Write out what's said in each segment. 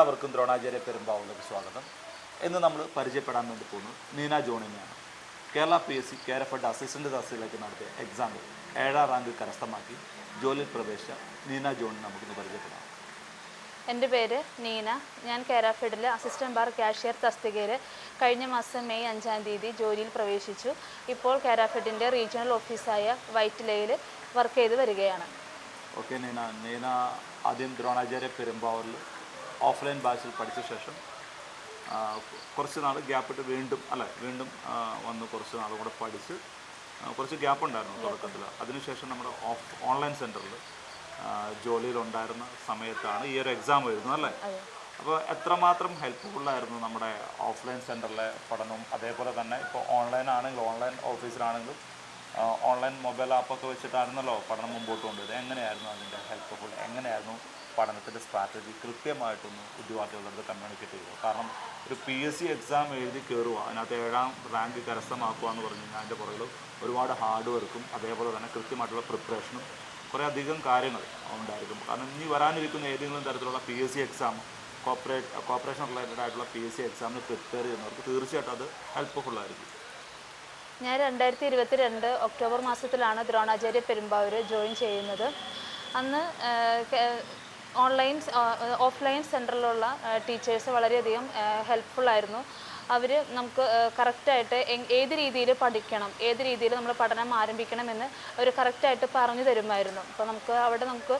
എല്ലാവർക്കും ദ്രോണാചാര്യ പെരുമ്പാവൂരിലേക്ക് സ്വാഗതം. എന്ന് നമ്മൾ പരിചയപ്പെടാൻ വേണ്ടി പോകുന്നത് Neena ജോണിനെയാണ്. Kerala P S C Kerafed assistant തസ്തിയിലേക്ക് നടത്തിയ എക്സാമിൽ ഏഴാം റാങ്ക് കരസ്ഥമാക്കി ജോലിയിൽ പ്രവേശിച്ച നീന ജോണിനെ നമുക്കിന്ന് പരിചയപ്പെടാം. എന്റെ പേര് നീന. ഞാൻ കേരാഫെഡിൽ അസിസ്റ്റന്റ് ബാർ കാഷ്യർ തസ്തികയിൽ കഴിഞ്ഞ മാസം മെയ് അഞ്ചാം തീയതി ജോലിയിൽ പ്രവേശിച്ചു. ഇപ്പോൾ കേരാഫെഡിന്റെ റീജിയണൽ ഓഫീസായ വൈറ്റിലയിൽ വർക്ക് ചെയ്ത് വരികയാണ്. ഓക്കെ നീന. നീന ആദ്യം ദ്രോണാചാര്യ പെരുമ്പാവൂരിൽ ഓഫ്ലൈൻ ബാച്ചിൽ പഠിച്ച ശേഷം കുറച്ച് നാൾ ഗ്യാപ്പിട്ട് വീണ്ടും അല്ലെ വീണ്ടും വന്ന് കുറച്ച് നാൾ കൂടെ പഠിച്ച് കുറച്ച് ഗ്യാപ്പ് ഉണ്ടായിരുന്നു തുടക്കത്തിൽ അതിനുശേഷം നമ്മുടെ ഓഫ് ഓൺലൈൻ സെന്ററിൽ ജോലിയിലുണ്ടായിരുന്ന സമയത്താണ് ഈ ഒരു എക്സാം വരുന്നത് അല്ലേ? അപ്പോൾ എത്രമാത്രം ഹെൽപ്ഫുള്ളായിരുന്നു നമ്മുടെ ഓഫ്ലൈൻ സെന്ററിലെ പഠനവും അതേപോലെ തന്നെ ഇപ്പോൾ ഓൺലൈൻ ആണെങ്കിലും ഓൺലൈൻ ഓഫീസിലാണെങ്കിലും ഓൺലൈൻ മൊബൈൽ ആപ്പൊക്കെ വെച്ചിട്ടായിരുന്നല്ലോ പഠനം മുമ്പോട്ട് കൊണ്ടുവരുന്നത്. എങ്ങനെയായിരുന്നു അതിന്റെ ഹെൽപ്ഫുൾ എങ്ങനെയായിരുന്നു പഠനത്തിന്റെ സ്ട്രാറ്റജി കൃത്യമായിട്ടൊന്ന് ഉദ്യോഗാർത്ഥികളുടെ കമ്മ്യൂണിക്കേറ്റ് ചെയ്യുക കാരണം ഒരു പി എസ് സി എക്സാം എഴുതി കയറുക അതിനകത്ത് ഏഴാം റാങ്ക് കരസ്ഥമാക്കുക എന്ന് പറഞ്ഞു കഴിഞ്ഞാൽ അതിന്റെ പുറകിൽ ഒരുപാട് ഹാർഡ് വർക്കും അതേപോലെ തന്നെ കൃത്യമായിട്ടുള്ള പ്രിപ്പറേഷനും കുറേ അധികം കാര്യങ്ങൾ ഉണ്ടായിരിക്കും. കാരണം ഇനി വരാനിരിക്കുന്ന ഏതെങ്കിലും തരത്തിലുള്ള P S C exam cooperate cooperation related ആയിട്ടുള്ള പി എസ് സി എക്സാമിന് പ്രിപ്പയർ ചെയ്യുന്നവർക്ക് തീർച്ചയായിട്ടും അത് ഹെൽപ്ഫുൾ ആയിരിക്കും. ഞാൻ രണ്ടായിരത്തി ഇരുപത്തി രണ്ട് ഒക്ടോബർ മാസത്തിലാണ് ദ്രോണാചാര്യ പെരുമ്പാവൂർ ജോയിൻ ചെയ്യുന്നത്. അന്ന് ഓൺലൈൻ ഓഫ്ലൈൻ സെന്ററിലുള്ള ടീച്ചേഴ്സ് വളരെയധികം ഹെൽപ്ഫുള്ളായിരുന്നു. അവർ നമുക്ക് കറക്റ്റായിട്ട് ഏത് രീതിയിൽ പഠിക്കണം ഏത് രീതിയിൽ നമ്മൾ പഠനം ആരംഭിക്കണം ആരംഭിക്കണമെന്ന് അവർ കറക്റ്റായിട്ട് പറഞ്ഞു തരുമായിരുന്നു. അപ്പോൾ നമുക്ക് അവിടെ നമുക്ക്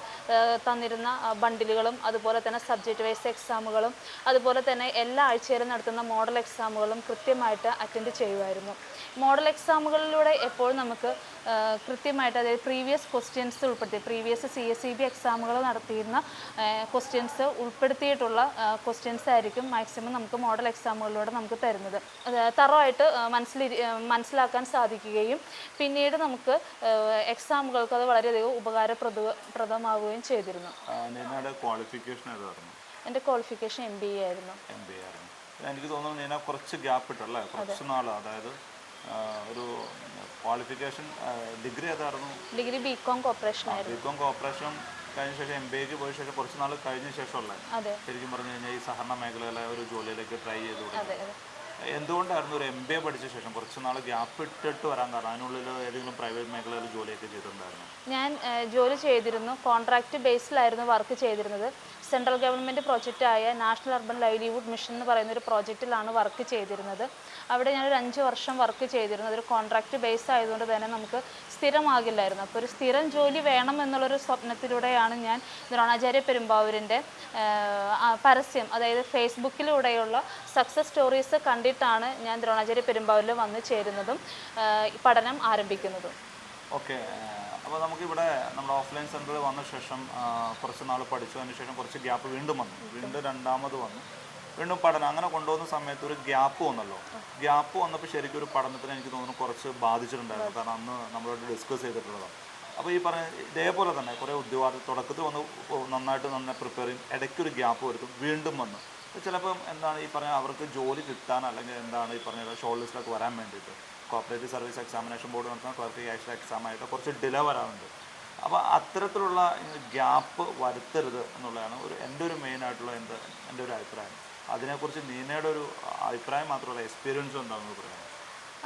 തന്നിരുന്ന ബണ്ടിലുകളും അതുപോലെ തന്നെ സബ്ജക്റ്റ് വൈസ് എക്സാമുകളും അതുപോലെ തന്നെ എല്ലാ ആഴ്ചയിലും നടത്തുന്ന മോഡൽ എക്സാമുകളും കൃത്യമായിട്ട് അറ്റൻഡ് ചെയ്യുമായിരുന്നു. മോഡൽ എക്സാമുകളിലൂടെ എപ്പോഴും നമുക്ക് കൃത്യമായിട്ട് അതായത് പ്രീവിയസ് ക്വസ്റ്റ്യൻസ് ഉൾപ്പെടുത്തി previous C S C B എക്സാമുകൾ നടത്തിയിരുന്ന ക്വസ്റ്റ്യൻസ് ഉൾപ്പെടുത്തിയിട്ടുള്ള ക്വസ്റ്റ്യൻസ് ആയിരിക്കും മാക്സിമം നമുക്ക് മോഡൽ എക്സാമുകളിലൂടെ നമുക്ക് തരുന്നത്. തറവായിട്ട് മനസ്സിലി മനസ്സിലാക്കാൻ സാധിക്കുകയും പിന്നീട് നമുക്ക് എക്സാമുകൾക്ക് അത് വളരെയധികം ഉപകാരപ്രദ പ്രദമാവുകയും ചെയ്തിരുന്നു. എന്റെ ക്വാളിഫിക്കേഷൻ എം ബി എ ആയിരുന്നു. എം ആയിരുന്നു. എനിക്ക് തോന്നുന്നു ഞാൻ കുറച്ച് ഗ്യാപ്പ് ഇട്ടല്ലേ കുറച്ച് നാൾ അതായത് ഒരു ക്വാളിഫിക്കേഷൻ ഡിഗ്രി ഏതായിരുന്നു? ഡിഗ്രി ബികോം കോപ്പറേഷൻ ആയിരുന്നു. ബികോം കോപ്പറേഷൻ കഴിഞ്ഞ ശേഷം എം ബി എക്ക് പോയ ശേഷം കുറച്ച് നാൾ കഴിഞ്ഞ ശേഷമുള്ള ശരിക്കും പറഞ്ഞു കഴിഞ്ഞാൽ ഈ സഹകരണ മേഖലയിലെ ഒരു ജോലിയിലേക്ക് ട്രൈ ചെയ്തു എന്തുകൊണ്ടായിരുന്നു ഒരു എം ബി എ പഠിച്ച ശേഷം കുറച്ച് നാൾ ഗ്യാപ്പ് ഇട്ടിട്ട് വരാൻ കാരണം? അതിനുള്ളിൽ ഏതെങ്കിലും പ്രൈവറ്റ് മേഖലയിൽ ജോലിയൊക്കെ ചെയ്തിട്ടുണ്ടായിരുന്നു? ഞാൻ ജോലി ചെയ്തിരുന്നു. കോൺട്രാക്ട് ബേസിലായിരുന്നു വർക്ക് ചെയ്തിരുന്നത്. സെൻട്രൽ ഗവൺമെന്റ് പ്രോജക്റ്റായ നാഷണൽ അർബൻ ലൈവ്ലിഹുഡ് മിഷൻ എന്ന് പറയുന്ന ഒരു പ്രോജക്റ്റിലാണ് വർക്ക് ചെയ്തിരുന്നത്. അവിടെ ഞാനൊരു അഞ്ച് വർഷം വർക്ക് ചെയ്തിരുന്നത് ഒരു കോൺട്രാക്റ്റ് ബേസ് ആയതുകൊണ്ട് തന്നെ നമുക്ക് സ്ഥിരമാകില്ലായിരുന്നു. അപ്പോൾ ഒരു സ്ഥിരം ജോലി വേണം എന്നുള്ളൊരു സ്വപ്നത്തിലൂടെയാണ് ഞാൻ ദ്രോണാചാര്യ പെരുമ്പാവൂരിന്റെ പരസ്യം അതായത് ഫേസ്ബുക്കിലൂടെയുള്ള സക്സസ് സ്റ്റോറീസ് കണ്ടിട്ടാണ് ഞാൻ ദ്രോണാചാര്യ പെരുമ്പാവൂരിൽ വന്ന് ചേരുന്നതും പഠനം ആരംഭിക്കുന്നതും. ഓക്കെ അപ്പോൾ നമുക്കിവിടെ നമ്മുടെ ഓഫ്ലൈൻ സെന്ററിൽ വന്ന ശേഷം കുറച്ച് നാൾ പഠിച്ചതിന് ശേഷം കുറച്ച് ഗ്യാപ്പ് വീണ്ടും വന്നു. വീണ്ടും രണ്ടാമത് വന്നു. വീണ്ടും പഠനം. അങ്ങനെ കൊണ്ടുപോകുന്ന സമയത്ത് ഒരു ഗ്യാപ്പ് വന്നല്ലോ. ഗ്യാപ്പ് വന്നപ്പോൾ ശരിക്കും ഒരു പഠനത്തിന് എനിക്ക് തോന്നുന്നു കുറച്ച് ബാധിച്ചിട്ടുണ്ടായിരുന്നു. കാരണം അന്ന് നമ്മളോട് ഡിസ്കസ് ചെയ്തിട്ടുള്ളതാണ് അപ്പോൾ ഈ പറഞ്ഞ ഇതേപോലെ തന്നെ കുറേ ഉദ്യോഗാർത്ഥി തുടക്കത്തിൽ വന്ന് നന്നായിട്ട് നന്നായി പ്രിപ്പയർ ചെയ്യും. ഇടയ്ക്കൊരു ഗ്യാപ്പ് വരുത്തും. വീണ്ടും വന്ന്. ചിലപ്പം എന്താണ് ഈ പറഞ്ഞ അവർക്ക് ജോലി കിട്ടാൻ അല്ലെങ്കിൽ എന്താണ് ഈ പറഞ്ഞ ഷോർട്ട് ലിസ്റ്റിലൊക്കെ വരാൻ വേണ്ടിയിട്ട് കോപ്പറേറ്റീവ് സർവീസ് എക്സാമിനേഷൻ ബോർഡ് നടത്തുന്ന ക്ലർക്ക് ക്യാഷ് എക്സാം ആയിട്ട് കുറച്ച് ഡിലേ വരാറുണ്ട്. അപ്പോൾ അത്തരത്തിലുള്ള ഗ്യാപ്പ് വരുത്തരുത് എന്നുള്ളതാണ് ഒരു എന്റെ ഒരു മെയിൻ ആയിട്ടുള്ള എന്റെ എന്റെ ഒരു അഭിപ്രായം. അതിനെക്കുറിച്ച് നീനയുടെ ഒരു അഭിപ്രായം മാത്രമല്ല എക്സ്പീരിയൻസ് എന്താണെന്ന് പറയാം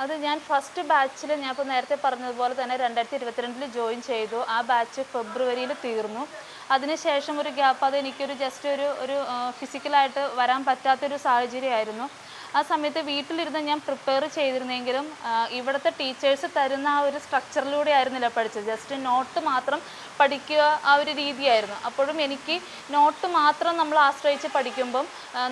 അത് ഞാൻ ഫസ്റ്റ് ബാച്ചിൽ ഞാൻ ഇപ്പോൾ നേരത്തെ പറഞ്ഞതുപോലെ തന്നെ രണ്ടായിരത്തി ഇരുപത്തിരണ്ടിൽ ജോയിൻ ചെയ്തു. ആ ബാച്ച് ഫെബ്രുവരിയിൽ തീർന്നു. അതിനുശേഷം ഒരു ഗ്യാപ്പ് അത് എനിക്കൊരു ജസ്റ്റ് ഒരു ഒരു ഫിസിക്കലായിട്ട് വരാൻ പറ്റാത്തൊരു സാഹചര്യമായിരുന്നു. ആ സമയത്ത് വീട്ടിലിരുന്ന് ഞാൻ പ്രിപ്പയർ ചെയ്തിരുന്നെങ്കിലും ഇവിടുത്തെ ടീച്ചേഴ്സ് തരുന്ന ആ ഒരു സ്ട്രക്ചറിലൂടെ ആയിരുന്നില്ല പഠിച്ചത്. ജസ്റ്റ് നോട്ട് മാത്രം പഠിക്കുക ആ ഒരു രീതിയായിരുന്നു. അപ്പോഴും എനിക്ക് നോട്ട് മാത്രം നമ്മൾ ആശ്രയിച്ച് പഠിക്കുമ്പം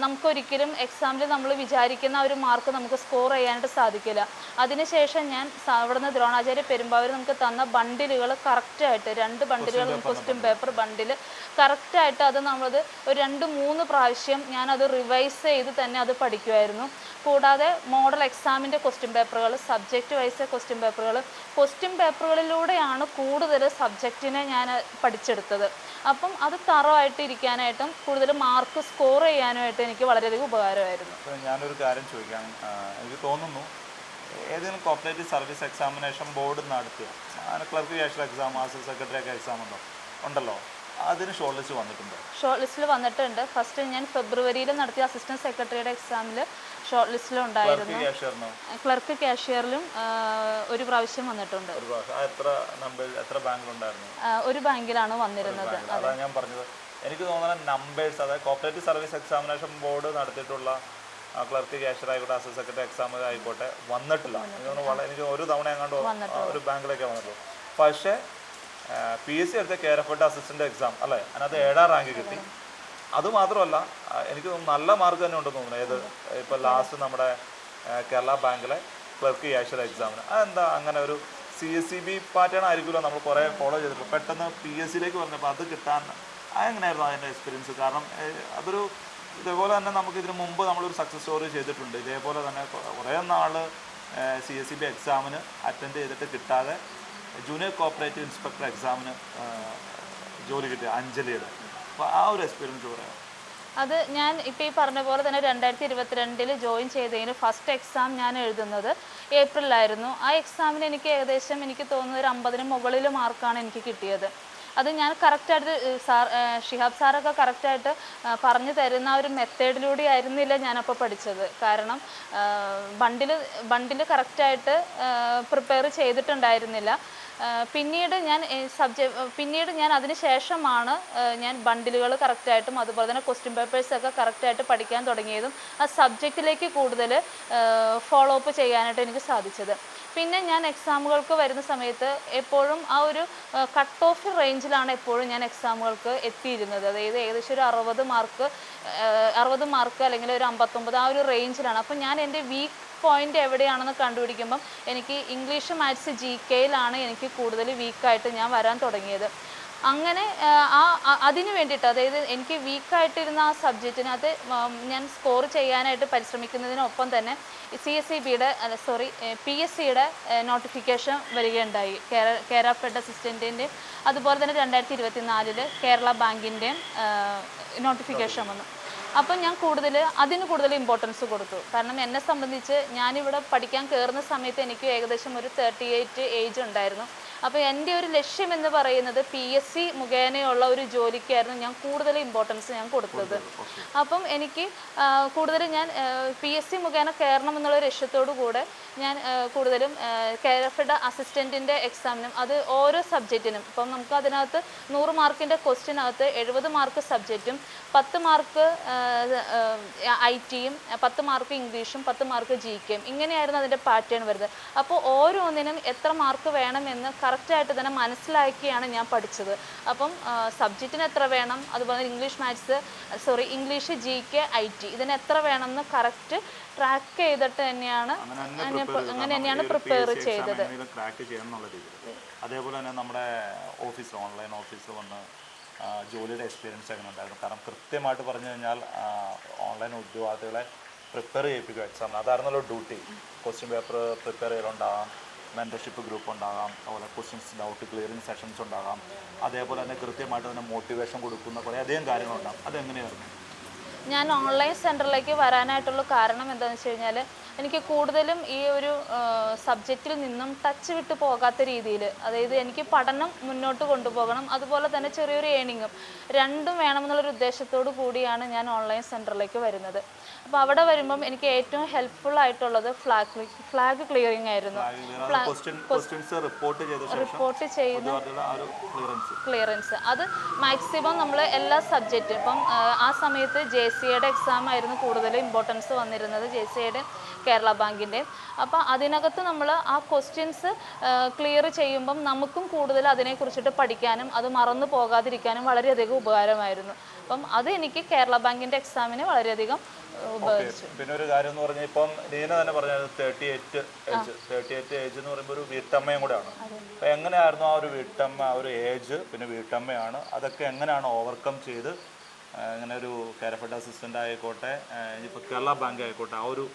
നമുക്കൊരിക്കലും എക്സാമിൽ നമ്മൾ വിചാരിക്കുന്ന ആ ഒരു മാർക്ക് നമുക്ക് സ്കോർ ചെയ്യാനായിട്ട് സാധിക്കില്ല. അതിനുശേഷം ഞാൻ അവിടുന്ന് ദ്രോണാചാര്യ പെരുമ്പാവൂർ നമുക്ക് തന്ന ബണ്ടിലുകൾ കറക്റ്റായിട്ട് രണ്ട് ബണ്ടിലുകൾ ക്വസ്റ്റ്യൻ പേപ്പർ ബണ്ടിൽ കറക്റ്റായിട്ട് അത് നമ്മളത് ഒരു രണ്ട് മൂന്ന് പ്രാവശ്യം ഞാനത് റിവൈസ് ചെയ്ത് തന്നെ അത് പഠിക്കുമായിരുന്നു കൂടാതെ മോഡൽ എക്സാമിന്റെ ക്വസ്റ്റ്യൻ പേപ്പറുകൾ സബ്ജക്റ്റ് വൈസ് ക്വസ്റ്റ്യൻ പേപ്പറുകൾ ക്വസ്റ്റ്യൻ പേപ്പറുകളിലൂടെയാണ് കൂടുതൽ സബ്ജക്റ്റിനെ ഞാൻ പഠിച്ചെടുത്തത്. അപ്പം അത് തറവായിട്ട് ഇരിക്കാനായിട്ടും കൂടുതൽ മാർക്ക് സ്കോർ ചെയ്യാനുമായിട്ട് എനിക്ക് വളരെയധികം ഉപകാരമായിരുന്നു. ഞാനൊരു കാര്യം ചോദിക്കാം. എനിക്ക് തോന്നുന്നു ഏതെങ്കിലും കോപ്പറേറ്റീവ് സർവീസ് എക്സാമിനേഷൻ ബോർഡ് നടത്തിയ clerk cash exam assistant secretary ഒക്കെ എക്സാം ഉണ്ടോ? ഉണ്ടല്ലോ. അതിന് ഷോർട്ട് ലിസ്റ്റ് വന്നിട്ടുണ്ട്? ഷോർട്ട് ലിസ്റ്റിൽ വന്നിട്ടുണ്ട്. ഫസ്റ്റ് ഞാൻ ഫെബ്രുവരിയിൽ നടത്തിയ അസിസ്റ്റന്റ് സെക്രട്ടറിയുടെ എക്സാമിൽ ഷോർട്ട് ലിസ്റ്റിലും ഉണ്ടായിരുന്നു ക്ലർക്ക് കാഷ്യറിലും ഒരു പ്രാവശ്യം വന്നിട്ടുണ്ട്. ഒരു ബാങ്കിലാണ് വന്നിരുന്നത്. ഞാൻ പറഞ്ഞത്. എനിക്ക് തോന്നുന്നത് നമ്പേഴ്സ് അതായത് കോപ്പറേറ്റീവ് സർവീസ് എക്സാമിനേഷൻ ബോർഡ് നടത്തിയിട്ടുള്ള ക്ലർക്ക് ക്യാഷ്യർ ആയിക്കോട്ടെ അസിസ്റ്റന്റ് സെക്രട്ടറി എക്സാം ആയിക്കോട്ടെ വന്നിട്ടില്ല. എനിക്ക് വളരെ എനിക്ക് ഒരു തവണ എങ്ങാണ്ട് ഒരു ബാങ്കിലേക്ക് വന്നിട്ടുള്ളൂ. പക്ഷേ പി എസ് സി എടുത്ത കെയർ എഫ് അസിസ്റ്റന്റ് എക്സാം അല്ലേ? അതിനകത്ത് ഏഴാം റാങ്ക് കിട്ടി. അത് മാത്രമല്ല ആ, എനിക്ക് നല്ല മാർക്ക് തന്നെ ഉണ്ടെന്ന് തോന്നുന്നു. ഏത് ഇപ്പോൾ ലാസ്റ്റ് നമ്മുടെ കേരള ബാങ്കിലെ ക്ലർക്ക് ക്യാഷ്യൽ എക്സാമിന് അതെന്താ അങ്ങനെ ഒരു C S C B pattern ആയിരിക്കുമല്ലോ നമ്മൾ കുറേ ഫോളോ ചെയ്തിട്ട് പെട്ടെന്ന് പി എസ് സിയിലേക്ക് വന്നപ്പോൾ അത് കിട്ടാൻ അതെങ്ങനെയായിരുന്നു അതിന്റെ എക്സ്പീരിയൻസ് കാരണം അതൊരു ഇതേപോലെ തന്നെ നമുക്ക് ഇതിന് മുമ്പ് നമ്മളൊരു സക്സസ് സ്റ്റോറി ചെയ്തിട്ടുണ്ട്. ഇതേപോലെ തന്നെ കുറേ നാൾ സി എസ് സി ബി എക്സാമിന് അറ്റൻഡ് ചെയ്തിട്ട് കിട്ടാതെ ജൂനിയർ കോപ്പറേറ്റീവ് ഇൻസ്പെക്ടർ എക്സാമിന് ജോലി കിട്ടിയ അഞ്ജലിയുടെ. അത് ഞാൻ ഇപ്പോൾ ഈ പറഞ്ഞ പോലെ തന്നെ രണ്ടായിരത്തി ഇരുപത്തിരണ്ടിൽ ജോയിൻ ചെയ്തതിന് ഫസ്റ്റ് എക്സാം ഞാൻ എഴുതുന്നത് ഏപ്രിലായിരുന്നു ആ എക്സാമിന് എനിക്ക് ഏകദേശം എനിക്ക് തോന്നുന്നത് ഒരു അമ്പതിന് മുകളിൽ മാർക്കാണ് എനിക്ക് കിട്ടിയത്. അത് ഞാൻ കറക്റ്റായിട്ട് സാർ ഷിഹാബ് സാറൊക്കെ കറക്റ്റായിട്ട് പറഞ്ഞു തരുന്ന ഒരു മെത്തേഡിലൂടെ ആയിരുന്നില്ല ഞാനപ്പോൾ പഠിച്ചത്. കാരണം ബണ്ടിൽ ബണ്ടിൽ കറക്റ്റായിട്ട് പ്രിപ്പയർ ചെയ്തിട്ടുണ്ടായിരുന്നില്ല. പിന്നീട് ഞാൻ സബ്ജക്ട് പിന്നീട് ഞാൻ അതിന് ശേഷമാണ് ഞാൻ ബണ്ടിലുകൾ കറക്റ്റായിട്ടും അതുപോലെ തന്നെ ക്വസ്റ്റ്യൻ പേപ്പേഴ്സൊക്കെ കറക്റ്റായിട്ട് പഠിക്കാൻ തുടങ്ങിയതും ആ സബ്ജക്റ്റിലേക്ക് കൂടുതൽ ഫോളോ അപ്പ് ചെയ്യാനായിട്ട് എനിക്ക് സാധിച്ചത്. പിന്നെ ഞാൻ എക്സാമുകൾക്ക് വരുന്ന സമയത്ത് എപ്പോഴും ആ ഒരു കട്ട് ഓഫ് റേഞ്ചിലാണ് എപ്പോഴും ഞാൻ എക്സാമുകൾക്ക് എത്തിയിരുന്നത്. അതായത് ഏകദേശം ഒരു അറുപത് മാർക്ക് അറുപത് മാർക്ക് അല്ലെങ്കിൽ ഒരു അമ്പത്തൊമ്പത് ആ ഒരു റേഞ്ചിലാണ് അപ്പോൾ ഞാൻ എന്റെ വീക്ക് പോയിന്റ് എവിടെയാണെന്ന് കണ്ടുപിടിക്കുമ്പം എനിക്ക് ഇംഗ്ലീഷ് മാത്സ് ജി കെയിലാണ് എനിക്ക് കൂടുതൽ വീക്കായിട്ട് ഞാൻ വരാൻ തുടങ്ങിയത്. അങ്ങനെ ആ, അതിന് വേണ്ടിയിട്ട് അതായത് എനിക്ക് വീക്കായിട്ടിരുന്ന ആ സബ്ജക്റ്റിനകത്ത് ഞാൻ സ്കോർ ചെയ്യാനായിട്ട് പരിശ്രമിക്കുന്നതിനൊപ്പം തന്നെ സി എസ് സി ബിയുടെ അല്ല സോറി പി എസ് സിയുടെ നോട്ടിഫിക്കേഷൻ വരികയുണ്ടായി. കേര കേര ഫെഡ് അസിസ്റ്റന്റിന്റെ അതുപോലെ തന്നെ രണ്ടായിരത്തി ഇരുപത്തി നാലിൽ കേരള ബാങ്കിന്റെയും നോട്ടിഫിക്കേഷൻ വന്നു. അപ്പം ഞാൻ കൂടുതൽ അതിന് കൂടുതൽ ഇമ്പോർട്ടൻസ് കൊടുത്തു. കാരണം എന്നെ സംബന്ധിച്ച് ഞാനിവിടെ പഠിക്കാൻ കയറുന്ന സമയത്ത് എനിക്ക് ഏകദേശം ഒരു തേർട്ടി എയ്റ്റ് ഏജ് ഉണ്ടായിരുന്നു. അപ്പോൾ എന്റെ ഒരു ലക്ഷ്യം എന്ന് പറയുന്നത് പി എസ് സി മുഖേനയുള്ള ഒരു ജോലിക്കായിരുന്നു ഞാൻ കൂടുതൽ ഇമ്പോർട്ടൻസ് ഞാൻ കൊടുത്തത്. അപ്പം എനിക്ക് കൂടുതലും കൂടുതൽ ഞാൻ പി എസ് സി മുഖേന കയറണം എന്നുള്ള ലക്ഷ്യത്തോടു കൂടെ ഞാൻ കൂടുതലും കെയർഫെഡ് അസിസ്റ്റന്റിന്റെ എക്സാമിനും അത് ഓരോ സബ്ജക്റ്റിനും ഇപ്പം നമുക്ക് അതിനകത്ത് നൂറ് മാർക്കിന്റെ ക്വസ്റ്റിനകത്ത് എഴുപത് മാർക്ക് സബ്ജക്റ്റും പത്ത് മാർക്ക് ഐ ടിയും പത്ത് മാർക്ക് ഇംഗ്ലീഷും പത്ത് മാർക്ക് ജി കെയും ഇങ്ങനെയായിരുന്നു അതിന്റെ പാറ്റേൺ വരുന്നത്. അപ്പോൾ ഓരോന്നിനും എത്ര മാർക്ക് വേണമെന്ന് കറക്റ്റായിട്ട് തന്നെ മനസ്സിലാക്കിയാണ് ഞാൻ പഠിച്ചത്. അപ്പം സബ്ജക്റ്റിന് എത്ര വേണം? അതുപോലെ English maths sorry English G K I T ഇതിന് എത്ര വേണം എന്ന് കറക്റ്റ് ട്രാക്ക് ചെയ്തിട്ട് തന്നെയാണ് അങ്ങനെ തന്നെയാണ് പ്രിപ്പയർ ചെയ്തത്. ചെയ്യണം എന്നുള്ള രീതിയിൽ. അതേപോലെ തന്നെ നമ്മുടെ ഓഫീസ് ഓൺലൈൻ ഓഫീസ് വന്ന് ജോലിയുടെ എക്സ്പീരിയൻസ് അങ്ങനെ ഉണ്ടായിരുന്നു. കാരണം കൃത്യമായിട്ട് പറഞ്ഞു കഴിഞ്ഞാൽ ഓൺലൈൻ ഉദ്യോഗാർത്ഥികളെ പ്രിപ്പയർ ചെയ്യിപ്പിക്കുക എക്സാമിന് അതായിരുന്നല്ലോ ഡ്യൂട്ടി ക്വസ്റ്റ്യൻ പേപ്പർ പ്രിപ്പയർ ചെയ്യലുണ്ടാകാം മെന്റർഷിപ്പ് ഗ്രൂപ്പ് ഉണ്ടാകാം അതുപോലെ ക്വസ്റ്റ്യൻസ് ഡൗട്ട് ക്ലിയറിങ് സെഷൻസ് ഉണ്ടാകാം. അതേപോലെ തന്നെ കൃത്യമായിട്ട് തന്നെ മോട്ടിവേഷൻ കൊടുക്കുന്ന കുറേ അധികം കാര്യങ്ങളുണ്ടാകും. അതെങ്ങനെയായിരുന്നു? ഞാൻ ഓൺലൈൻ സെന്ററിലേക്ക് വരാനായിട്ടുള്ള കാരണം എന്താണെന്ന് വെച്ച് കഴിഞ്ഞാൽ എനിക്ക് കൂടുതലും ഈ ഒരു സബ്ജക്റ്റിൽ നിന്നും ടച്ച് വിട്ട് പോകാത്ത രീതിയിൽ അതായത് എനിക്ക് പഠനം മുന്നോട്ട് കൊണ്ടുപോകണം അതുപോലെ തന്നെ ചെറിയൊരു ഏണിങ്ങും രണ്ടും വേണമെന്നുള്ളൊരു ഉദ്ദേശത്തോടു കൂടിയാണ് ഞാൻ ഓൺലൈൻ സെന്ററിലേക്ക് വരുന്നത്. അപ്പോൾ അവിടെ വരുമ്പം എനിക്ക് ഏറ്റവും ഹെൽപ്ഫുൾ ആയിട്ടുള്ളത് ഫ്ലാഗ് ഫ്ലാഗ് ക്ലിയറിംഗ് ആയിരുന്നു. റിപ്പോർട്ട് ചെയ്ത് ക്ലിയറൻസ് അത് മാക്സിമം നമ്മൾ എല്ലാ സബ്ജക്റ്റും ഇപ്പം ആ, ആ സമയത്ത് ജെ സിയുടെ എക്സാം ആയിരുന്നു കൂടുതൽ ഇമ്പോർട്ടൻസ് വന്നിരുന്നത്. ജെ സിയുടെ കേരള ബാങ്കിന്റെ. അപ്പോൾ അതിനകത്ത് നമ്മൾ ആ ക്വസ്റ്റ്യൻസ് ക്ലിയർ ചെയ്യുമ്പം നമുക്കും കൂടുതൽ അതിനെക്കുറിച്ചിട്ട് പഠിക്കാനും അത് മറന്നു പോകാതിരിക്കാനും വളരെയധികം ഉപകാരമായിരുന്നു. അപ്പം അത് എനിക്ക് കേരള ബാങ്കിന്റെ എക്സാമിന് വളരെയധികം പിന്നെ ഒരു കാര്യം എന്ന് പറഞ്ഞാൽ ഇപ്പം നീന തന്നെ പറഞ്ഞത് thirty eight age thirty eight age എന്ന് പറയുമ്പോൾ ഒരു വീട്ടമ്മയും കൂടെയാണ്. അപ്പം എങ്ങനെയായിരുന്നു ആ ഒരു വീട്ടമ്മ ആ ഒരു ഏജ് പിന്നെ വീട്ടമ്മയാണ് അതൊക്കെ എങ്ങനെയാണ് ഓവർകം ചെയ്ത് ഇങ്ങനെ ഒരു കാരഫഡ് അസിസ്റ്റന്റ് ആയിക്കോട്ടെ ഇനിയിപ്പോൾ കേരള ബാങ്ക് ആയിക്കോട്ടെ ആ ഒരു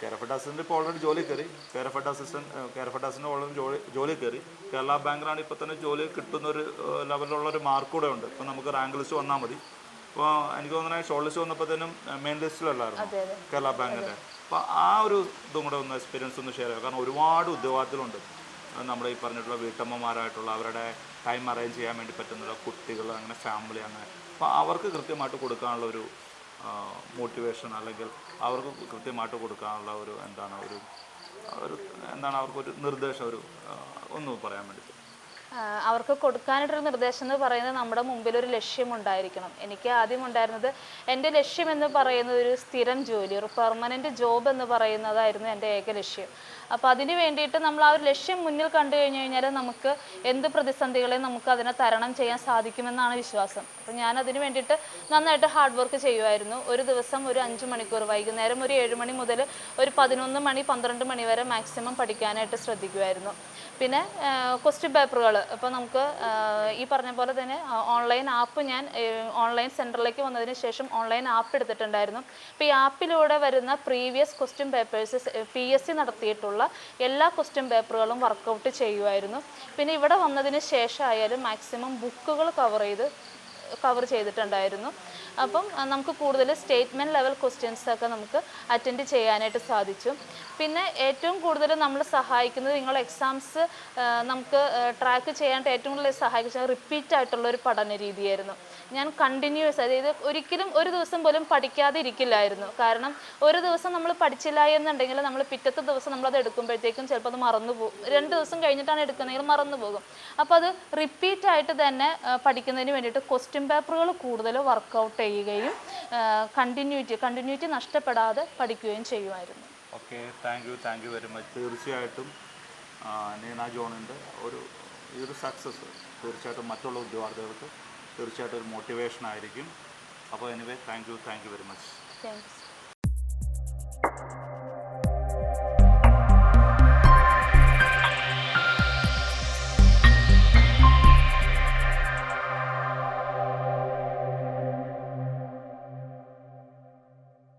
കാരഫഡ് അസിസ്റ്റന്റ് ഇപ്പോൾ ഓൾറെഡി ജോലി കയറി. Kerafed assistant Kerafed assistant already ജോലി ജോലി കയറി. കേരള ബാങ്കിലാണ് ഇപ്പോൾ തന്നെ ജോലി കിട്ടുന്ന ഒരു ലെവലിലുള്ള ഒരു മാർക്ക് കൂടെ ഉണ്ട്. ഇപ്പോൾ നമുക്ക് റാങ്ക് ലിസ്റ്റ് വന്നാൽ മതി. അപ്പോൾ എനിക്ക് തോന്നുന്നത് ഷോർട്ട് ലിസ്റ്റ് വന്നപ്പോഴത്തേനും മെയിൻ ലിസ്റ്റിലല്ലായിരുന്നു കേരള ബാങ്കിന്റെ അപ്പോൾ ആ ഒരു ഇതും കൂടെ ഒന്ന് എക്സ്പീരിയൻസ് ഒന്ന് ഷെയർ ചെയ്യുക. കാരണം ഒരുപാട് ഉദ്യോഗാർത്ഥികളുണ്ട്. നമ്മുടെ ഈ പറഞ്ഞിട്ടുള്ള വീട്ടമ്മമാരായിട്ടുള്ള അവരുടെ ടൈം അറേഞ്ച് ചെയ്യാൻ വേണ്ടി പറ്റുന്നുള്ള കുട്ടികൾ അങ്ങനെ ഫാമിലി അങ്ങനെ. അപ്പോൾ അവർക്ക് കൃത്യമായിട്ട് കൊടുക്കാനുള്ള ഒരു മോട്ടിവേഷൻ അല്ലെങ്കിൽ അവർക്ക് കൃത്യമായിട്ട് കൊടുക്കാനുള്ള ഒരു എന്താണ് ഒരു ഒരു എന്താണ് അവർക്കൊരു നിർദ്ദേശം ഒരു ഒന്ന് പറയാൻ വേണ്ടി അവർക്ക് കൊടുക്കാനായിട്ടൊരു നിർദ്ദേശം എന്ന് പറയുന്നത് നമ്മുടെ മുമ്പിൽ ഒരു ലക്ഷ്യം ഉണ്ടായിരിക്കണം എനിക്ക് ആദ്യം ഉണ്ടായിരുന്നത് എന്റെ ലക്ഷ്യം എന്ന് പറയുന്നത് ഒരു സ്ഥിരം ജോലി ഒരു പെർമനന്റ് ജോബ് എന്ന് പറയുന്നതായിരുന്നു എന്റെ ഏക ലക്ഷ്യം. അപ്പോൾ അതിന് വേണ്ടിയിട്ട് നമ്മൾ ആ ഒരു ലക്ഷ്യം മുന്നിൽ കണ്ടു കഴിഞ്ഞു കഴിഞ്ഞാൽ നമുക്ക് എന്ത് പ്രതിസന്ധികളെയും നമുക്ക് അതിനെ തരണം ചെയ്യാൻ സാധിക്കുമെന്നാണ് വിശ്വാസം. അപ്പോൾ ഞാൻ അതിന് വേണ്ടിയിട്ട് നന്നായിട്ട് ഹാർഡ് വർക്ക് ചെയ്യുമായിരുന്നു. ഒരു ദിവസം ഒരു അഞ്ച് മണിക്കൂർ വൈകുന്നേരം ഒരു ഏഴ് മണി മുതൽ ഒരു പതിനൊന്ന് മണി പന്ത്രണ്ട് മണി വരെ മാക്സിമം പഠിക്കാനായിട്ട് ശ്രദ്ധിക്കുമായിരുന്നു. പിന്നെ ക്വസ്റ്റ്യൻ പേപ്പറുകൾ ഇപ്പോൾ നമുക്ക് ഈ പറഞ്ഞ പോലെ തന്നെ ഓൺലൈൻ ആപ്പ് ഞാൻ ഓൺലൈൻ സെന്ററിലേക്ക് വന്നതിന് ശേഷം ഓൺലൈൻ ആപ്പ് എടുത്തിട്ടുണ്ടായിരുന്നു. അപ്പോൾ ഈ ആപ്പിലൂടെ വരുന്ന previous question papers P S C നടത്തിയിട്ടുള്ള എല്ലാ ക്വസ്റ്റ്യൻ പേപ്പറുകളും വർക്കൗട്ട് ചെയ്യുമായിരുന്നു. പിന്നെ ഇവിടെ വന്നതിന് ശേഷം ആയാലും മാക്സിമം ബുക്കുകൾ കവർ ചെയ്ത് കവർ ചെയ്തിട്ടുണ്ടായിരുന്നു. അപ്പം നമുക്ക് കൂടുതൽ സ്റ്റേറ്റ്മെന്റ് ലെവൽ ക്വസ്റ്റ്യൻസ് ഒക്കെ നമുക്ക് അറ്റൻഡ് ചെയ്യാനായിട്ട് സാധിച്ചു. പിന്നെ ഏറ്റവും കൂടുതൽ നമ്മൾ സഹായിക്കുന്നത് നിങ്ങൾ എക്സാംസ് നമുക്ക് ട്രാക്ക് ചെയ്യാനായിട്ട് ഏറ്റവും കൂടുതൽ സഹായിച്ചത് റിപ്പീറ്റ് ആയിട്ടുള്ള ഒരു പഠന രീതിയായിരുന്നു. ഞാൻ കണ്ടിന്യൂസ് അതായത് ഒരിക്കലും ഒരു ദിവസം പോലും പഠിക്കാതെ ഇരിക്കില്ലായിരുന്നു. കാരണം ഒരു ദിവസം നമ്മൾ പഠിച്ചില്ല എന്നുണ്ടെങ്കിൽ നമ്മൾ പിറ്റത്തെ ദിവസം നമ്മളത് എടുക്കുമ്പോഴത്തേക്കും ചിലപ്പോൾ അത് മറന്നു പോകും. രണ്ട് ദിവസം കഴിഞ്ഞിട്ടാണ് എടുക്കുന്നതെങ്കിൽ മറന്നു പോകും. അപ്പോൾ അത് റിപ്പീറ്റ് ആയിട്ട് തന്നെ പഠിക്കുന്നതിന് വേണ്ടിയിട്ട് ക്വസ്റ്റ്യൻ പേപ്പറുകൾ കൂടുതൽ വർക്കൗട്ട് ചെയ്യുകയും കണ്ടിന്യൂറ്റി കണ്ടിന്യൂറ്റി നഷ്ടപ്പെടാതെ പഠിക്കുകയും ചെയ്യുമായിരുന്നു. Okay thank you thank you very much തീർച്ചയായിട്ടും നീന ജോണിന്റെ ഒരു ഈ ഒരു സക്സസ് തീർച്ചയായിട്ടും മറ്റുള്ള ഉദ്യോഗാർത്ഥികൾക്ക് തീർച്ചയായിട്ടും ഒരു മോട്ടിവേഷൻ ആയിരിക്കും. അപ്പോൾ anyway thank you thank you very much thanks